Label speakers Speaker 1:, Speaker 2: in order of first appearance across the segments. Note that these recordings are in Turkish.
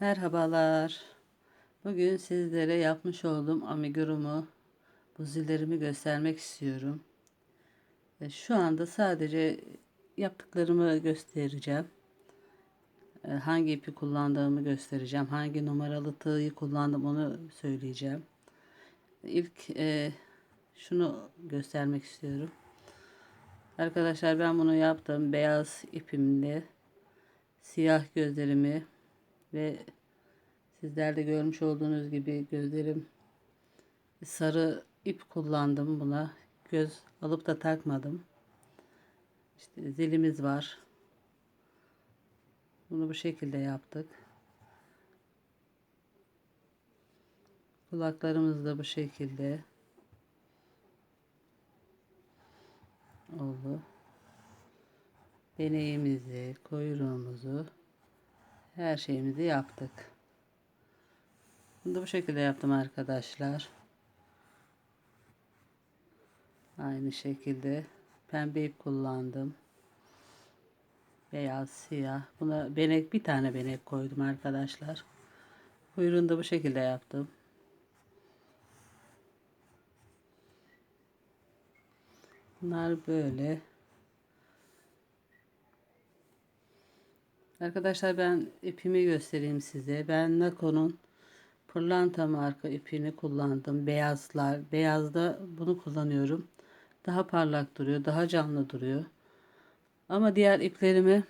Speaker 1: Merhabalar. Bugün sizlere yapmış olduğum amigurumu, buzillerimi göstermek istiyorum. E, Şu anda sadece yaptıklarımı göstereceğim. E, Hangi ipi kullandığımı göstereceğim. Hangi numaralı tığı kullandım onu söyleyeceğim. İlk e, şunu göstermek istiyorum. Arkadaşlar ben bunu yaptım. Beyaz ipimle siyah gözlerimi ve sizler de görmüş olduğunuz gibi gözlerim sarı ip kullandım buna. Göz alıp da takmadım. İşte zilimiz var. Bunu bu şekilde yaptık. Kulaklarımız da bu şekilde oldu. Deneyimizi, kuyruğumuzu, her şeyimizi yaptık. Bunu da bu şekilde yaptım arkadaşlar. Aynı şekilde pembe ip kullandım. Beyaz, siyah. Buna benek bir tane benek koydum arkadaşlar. Kuyruğunu da bu şekilde yaptım. Bunlar böyle. Arkadaşlar ben ipimi göstereyim size. Ben Nako'nun pırlanta marka ipini kullandım. Beyazlar. Beyazda bunu kullanıyorum. Daha parlak duruyor. Daha canlı duruyor. Ama diğer iplerimi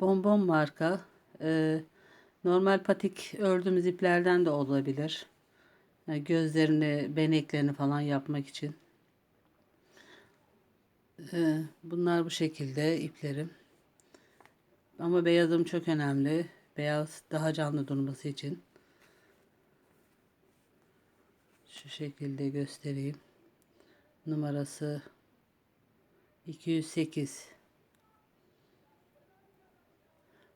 Speaker 1: bonbon marka e, normal patik ördüğümüz iplerden de olabilir. Yani gözlerini, beneklerini falan yapmak için. E, bunlar bu şekilde iplerim. Ama beyazım çok önemli. Beyaz daha canlı durması için. Şu şekilde göstereyim. Numarası 208.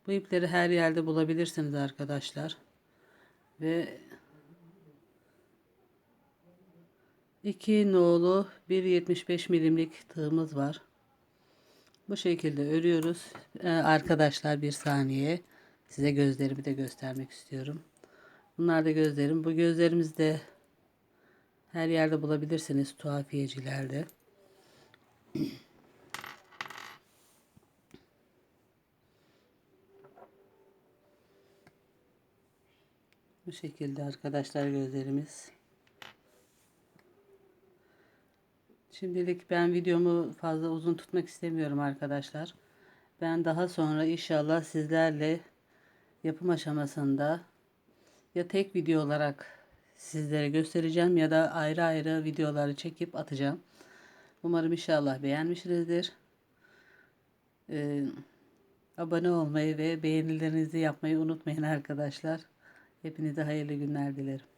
Speaker 1: Bu ipleri her yerde bulabilirsiniz arkadaşlar. Ve 2 nolu 1.75 milimlik tığımız var. Bu şekilde örüyoruz. Ee, arkadaşlar bir saniye. Size gözlerimi de göstermek istiyorum. Bunlar da gözlerim. Bu gözlerimiz de her yerde bulabilirsiniz tuhafiyecilerde. Bu şekilde arkadaşlar gözlerimiz. Şimdilik ben videomu fazla uzun tutmak istemiyorum arkadaşlar. Ben daha sonra inşallah sizlerle yapım aşamasında ya tek video olarak sizlere göstereceğim ya da ayrı ayrı videoları çekip atacağım. Umarım inşallah beğenmişsinizdir. Ee, abone olmayı ve beğenilerinizi yapmayı unutmayın arkadaşlar. Hepinize hayırlı günler dilerim.